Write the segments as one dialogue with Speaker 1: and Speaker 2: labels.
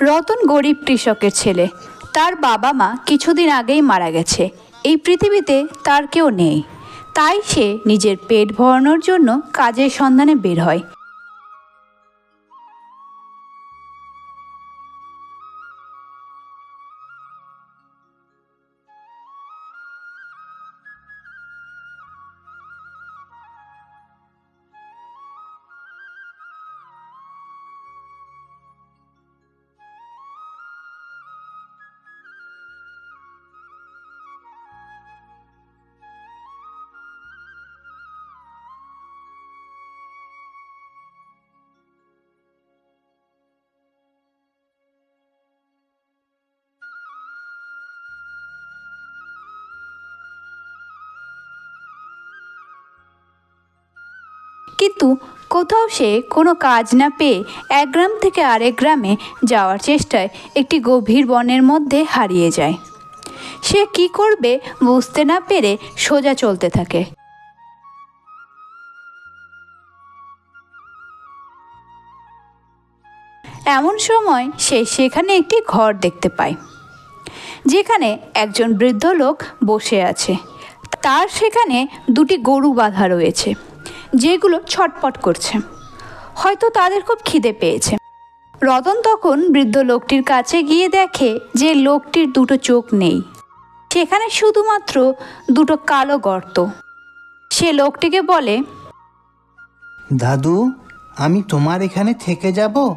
Speaker 1: রতন গরিব কৃষকের ছেলে। তার বাবা মা কিছুদিন আগেই মারা গেছে। এই পৃথিবীতে তার কেউ নেই। তাই সে নিজের পেট ভরানোর জন্য কাজের সন্ধানে বের হয়। কিন্তু কোথাও সে কোনো কাজ না পেয়ে এক গ্রাম থেকে আরেক গ্রামে যাওয়ার চেষ্টায় একটি গভীর বনের মধ্যে হারিয়ে যায়। সে কি করবে বুঝতে না পেরে সোজা চলতে থাকে। এমন সময় সে সেখানে একটি ঘর দেখতে পায়, যেখানে একজন বৃদ্ধ লোক বসে আছে। তার সেখানে দুটি গরু বাঁধা রয়েছে। যেগুলো ছটপট করছে। হয়তো তাদের খুব খিদে পেয়েছে। রতন তখন বৃদ্ধ লোকটির কাছে গিয়ে দেখে যে লোকটির দুটো চোখ নেই। সেখানে শুধুমাত্র দুটো কালো গর্ত। সে লোকটিকে বলে,
Speaker 2: দাদু, আমি তোমার এখানে থেকে যাব।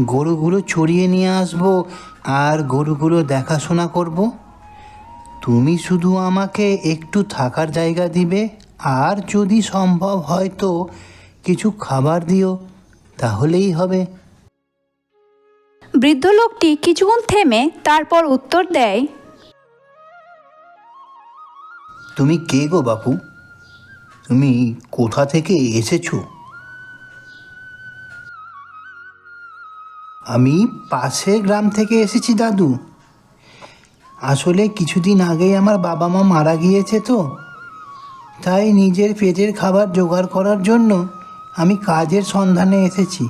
Speaker 2: গরুগুলো চড়িয়ে নিয়ে আসব আর গরুগুলো দেখাশোনা করব। তুমি শুধু আমাকে একটু থাকার জায়গা দিবে আর যদি সম্ভব হয় তো কিছু খাবার দিও তাহলেই হবে।
Speaker 1: বৃদ্ধ লোকটি কিছুক্ষণ থেমে তারপর উত্তর দেয়
Speaker 2: তুমি কে গো বাপু? তুমি কোথা থেকে এসেছ? আমি পাশের গ্রাম থেকে এসেছি দাদু। আসলে কিছুদিন আগেই আমার বাবা মা মারা গিয়েছে তো। তাই নিজের পেটের খাবার জোগাড় করার জন্য আমি কাজের সন্ধানে এসেছি।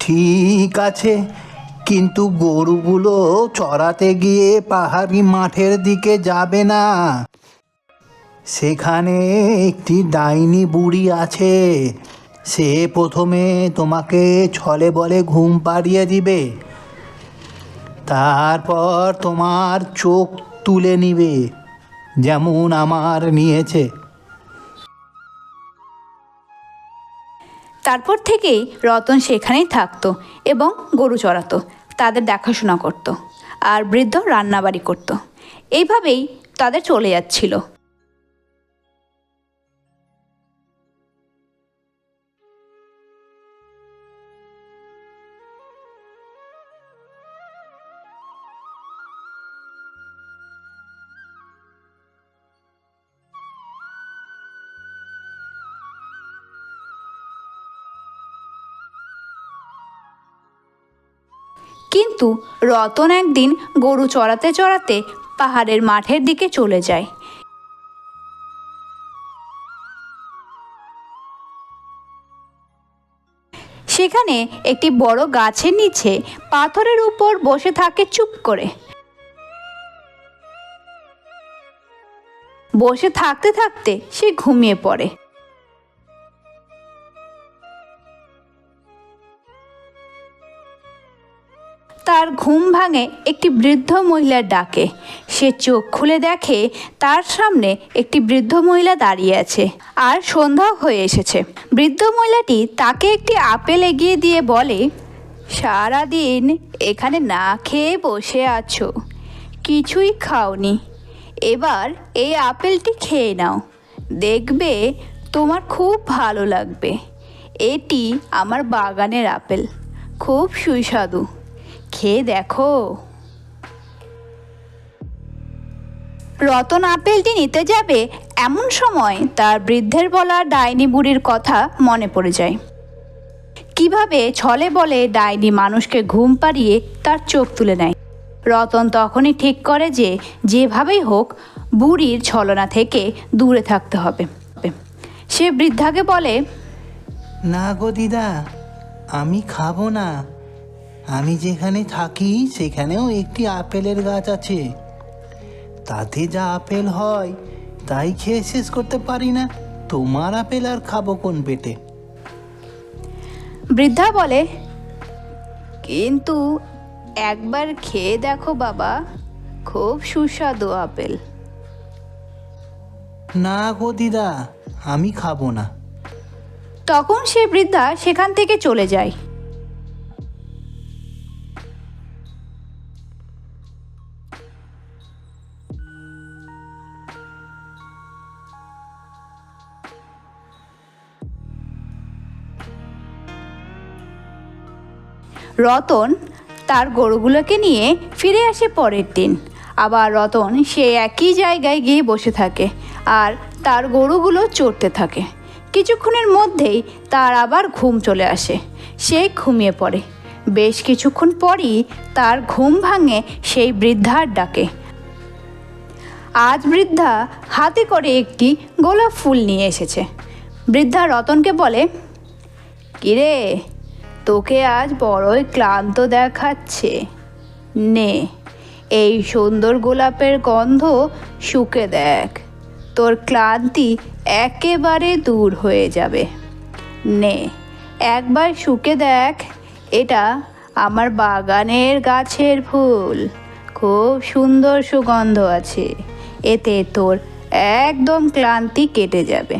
Speaker 2: ঠিক আছে, কিন্তু গরুগুলো চড়াতে গিয়ে পাহাড়ি মাঠের দিকে যাবে না। সেখানে একটি ডাইনি বুড়ি আছে। সে প্রথমে তোমাকে ছলে বলে ঘুম পাড়িয়ে দিবে। তারপর তোমার চোখ তুলে নিবে। যেমন আমার নিয়েছে।
Speaker 1: তারপর থেকেই রতন সেখানেই থাকতো এবং গরু চড়াতো, তাদের দেখাশোনা করত আর বৃদ্ধ রান্নাবাড়ি করত। এইভাবেই তাদের চলে যাচ্ছিল। কিন্তু রতন একদিন গরু চড়াতে চড়াতে পাহাড়ের মাঠের দিকে চলে যায়। সেখানে একটি বড় গাছের নিচে পাথরের উপর বসে থাকে চুপ করে। বসে থাকতে থাকতে সে ঘুমিয়ে পড়ে। তার ঘুম ভাঙে একটি বৃদ্ধ মহিলার ডাকে। সে চোখ খুলে দেখে তার সামনে একটি বৃদ্ধ মহিলা দাঁড়িয়ে আছে আর সন্ধ্যা হয়ে এসেছে। বৃদ্ধ মহিলাটি তাকে একটি আপেল এগিয়ে দিয়ে বলে, সারাদিন এখানে না খেয়ে বসে আছো। কিছুই খাওনি। এবার এই আপেলটি খেয়ে নাও। দেখবে তোমার খুব ভালো লাগবে। এটি আমার বাগানের আপেল। খুব সুস্বাদু। খেয়ে দেখো। রতন আপেলটি নিতে যাবে এমন সময় তার বৃদ্ধের বলা ডাইনি বুড়ির কথা মনে পড়ে যায়। কীভাবে ছলে বলে ডাইনি মানুষকে ঘুম পাড়িয়ে তার চোখ তুলে নেয়। রতন তখনই ঠিক করে যে যেভাবেই হোক বুড়ির ছলনা থেকে দূরে থাকতে হবে। সে বৃদ্ধাকে বলে,
Speaker 2: না গো দিদা, আমি খাব না। আমি যেখানে থাকি সেখানেও একটি আপেলের গাছ আছে। তাতে যা আপেল হয় তাই খেয়ে শেষ করতে পারি না। তোমার আপেল আর খাব কোন পেটে?
Speaker 1: বৃদ্ধা বলে কিন্তু একবার খেয়ে দেখো বাবা খুব সুস্বাদু আপেল।
Speaker 2: না গো দিদা আমি খাব না।
Speaker 1: তখন সে বৃদ্ধা সেখান থেকে চলে যায়। রতন তার গরুগুলোকে নিয়ে ফিরে আসে পরের দিন। আবার রতন সে একই জায়গায় গিয়ে বসে থাকে আর তার গরুগুলো চড়তে থাকে। কিছুক্ষণের মধ্যেই তার আবার ঘুম চলে আসে। সে ঘুমিয়ে পড়ে। বেশ কিছুক্ষণ পরই তার ঘুম ভাঙে সেই বৃদ্ধার ডাকে। আজ বৃদ্ধা হাতে করে একটি গোলাপ ফুল নিয়ে এসেছে। বৃদ্ধা রতনকে বলে, কিরে তোকে আজ বড়ই ক্লান্ত দেখাচ্ছে। নে, এই সুন্দর গোলাপের গন্ধ শুকে দেখ। তোর ক্লান্তি একেবারে দূর হয়ে যাবে। নে, একবার শুকে দেখ, এটা আমার বাগানের গাছের ফুল। খুব সুন্দর সুগন্ধ আছে, এতে তোর একদম ক্লান্তি কেটে যাবে।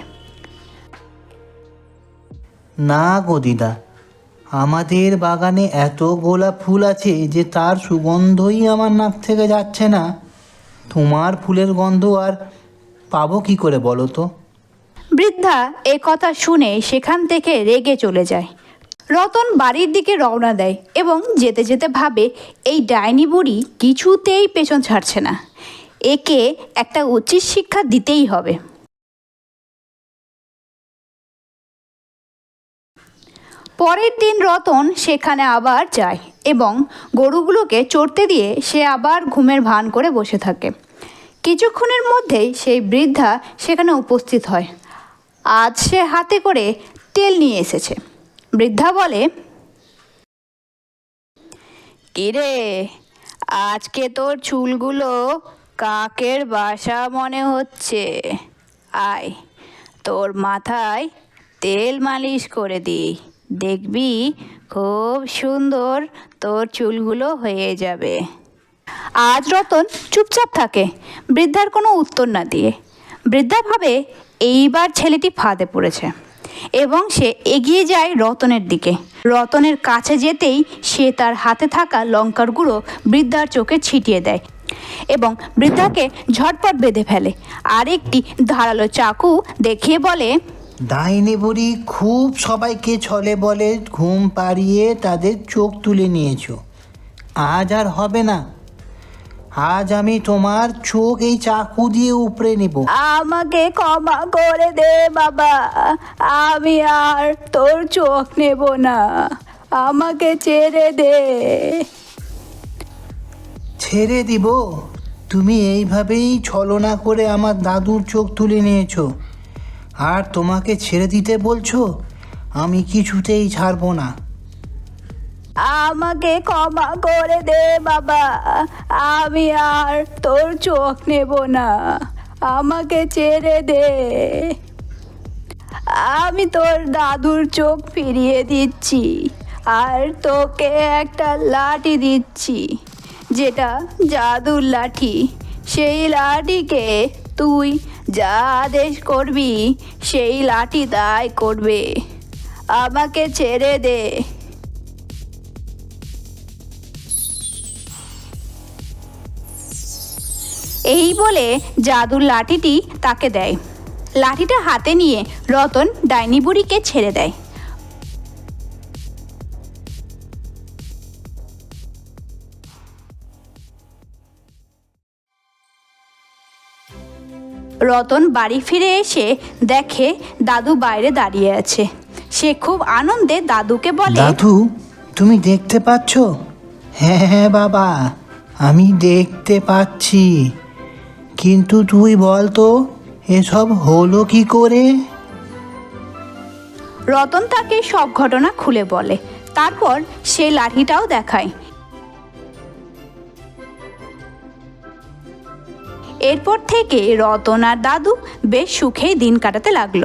Speaker 2: না গো দিদা আমাদের বাগানে এত গোলাপ ফুল আছে যে তার সুগন্ধই আমার নাক থেকে যাচ্ছে না। তোমার ফুলের গন্ধ আর পাবো কি করে বলো তো?
Speaker 1: বৃদ্ধা, এ কথা শুনে সেখান থেকে রেগে চলে যায়। রতন বাড়ির দিকে রওনা দেয় এবং যেতে যেতে ভাবে, এই ডাইনি বুড়ি কিছুতেই পেছন ছাড়ছে না। একে একটা উচিত শিক্ষা দিতেই হবে। পরের দিন রতন সেখানে আবার যায় এবং গরুগুলোকে চড়তে দিয়ে সে আবার ঘুমের ভান করে বসে থাকে। কিছুক্ষণের মধ্যেই সেই বৃদ্ধা সেখানে উপস্থিত হয়। আজ সে হাতে করে তেল নিয়ে এসেছে। বৃদ্ধা বলে, কিরে, আজকে তোর চুলগুলো কাকের বাসা মনে হচ্ছে। আয়, তোর মাথায় তেল মালিশ করে দিই। দেখবি খুব সুন্দর তোর চুলগুলো হয়ে যাবে। আজ রতন চুপচাপ থাকে, বৃদ্ধার কোনো উত্তর না দিয়ে। বৃদ্ধা ভাবে, এইবার ছেলেটি ফাঁদে পড়েছে এবং সে এগিয়ে যায় রতনের দিকে। রতনের কাছে যেতেই সে তার হাতে থাকা লঙ্কার গুঁড়ো বৃদ্ধার চোখে ছিটিয়ে দেয় এবং বৃদ্ধাকে ঝটপট বেঁধে ফেলে। আর একটি ধারালো চাকু দেখিয়ে বলে
Speaker 2: ডাইনি বুড়ি খুব সবাইকে ছলে বলে ঘুম পাড়িয়ে তাদের চোখ তুলে নিয়েছো। আজ আর হবে না। আজ আমি তোমার চোখ এই চাকু দিয়ে উপরে নেব।
Speaker 1: আমাকে ক্ষমা করে দে বাবা। আমি আর তোর চোখ নেব না। আমাকে ছেড়ে দে।
Speaker 2: ছেড়ে দিব? তুমি এইভাবেই ছলনা করে আমার দাদুর চোখ তুলে নিয়েছো। আর তোমাকে ছেড়ে দিতে বলছো? আমি কিছুতেই ছাড়বো না।
Speaker 1: আমাকে ক্ষমা করে দে বাবা। আমি আর তোর চোখ নেব না। আমাকে ছেড়ে দে। আমি তোর দাদুর চোখ ফিরিয়ে দিচ্ছি আর তোকে একটা লাঠি দিচ্ছি, যেটা জাদুর লাঠি। সেই লাঠিকে তুই যা আদেশ করবি, সেই লাঠি তাই করবে। আমাকে ছেড়ে দে। এই বলে জাদুর লাঠিটি তাকে দেয়। লাঠিটা হাতে নিয়ে রতন ডাইনি বুড়িকে ছেড়ে দেয়। রতন বাড়ি ফিরে এসে দেখে দাদু বাইরে দাঁড়িয়ে আছে। সে খুব আনন্দে দাদুকে বলে
Speaker 2: দাদু তুমি দেখতে পাচ্ছ? হ্যাঁ হ্যাঁ বাবা আমি দেখতে পাচ্ছি। কিন্তু তুই বল তো এসব হলো কি করে?
Speaker 1: রতন তাকে সব ঘটনা খুলে বলে। তারপর সে লাঠিটাও দেখায়। এরপর থেকে রতন আর দাদু বেশ সুখেই দিন কাটাতে লাগল।